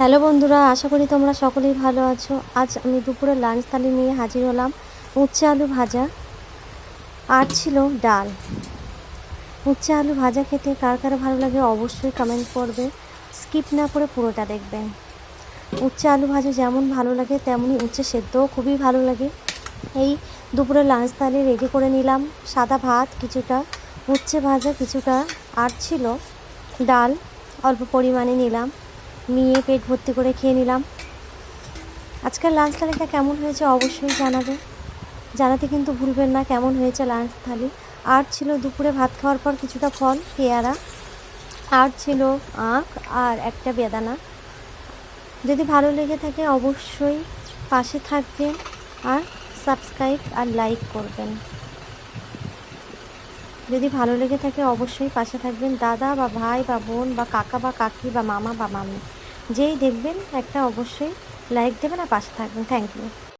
Hello বন্ধুরা, আশা করি তোমরা সকলেই ভালো আছো। আজ আমি দুপুরে লাঞ্চ থালি নিয়ে হাজির হলাম উচ্ছে আলু ভাজা আর ছিল ডাল। উচ্ছে আলু ভাজা খেতে কার কার ভালো লাগে অবশ্যই কমেন্ট করবে। স্কিপ না করে পুরোটা দেখবেন। উচ্ছে আলু ভাজা যেমন ভালো লাগে তেমনই উচ্ছে সেদ্ধও খুবই ভালো লাগে। এই দুপুরে লাঞ্চ থালি রেডি করে নিলাম, সাদা ভাত কিছুটা, উচ্ছে ভাজা কিছুটা, আর ছিল ডাল, অল্প পরিমাণে নিলাম। নিয়ে পেট ভর্তি করে খেয়ে নিলাম। আজকের লাঞ্চ থালিটা কেমন হয়েছে অবশ্যই জানাবে। জানাতে কিন্তু ভুলবেন না কেমন হয়েছে লাঞ্চ থালি। আর ছিল দুপুরে ভাত খাওয়ার পর কিছুটা ফল, পেয়ারা। আর ছিল আখ আর একটা বেদানা। যদি ভালো লেগে থাকে অবশ্যই পাশে থাকবেন আর সাবস্ক্রাইব আর লাইক করবেন। যদি ভালো লেগে থাকে অবশ্যই পাশে থাকবেন। দাদা বা ভাই বা বোন বা কাকা বা কাকি বা মামা বা মামি। যেই দেখবেন একটা অবশ্যই লাইক দেবেন আর পাশে থাকবেন। Thank you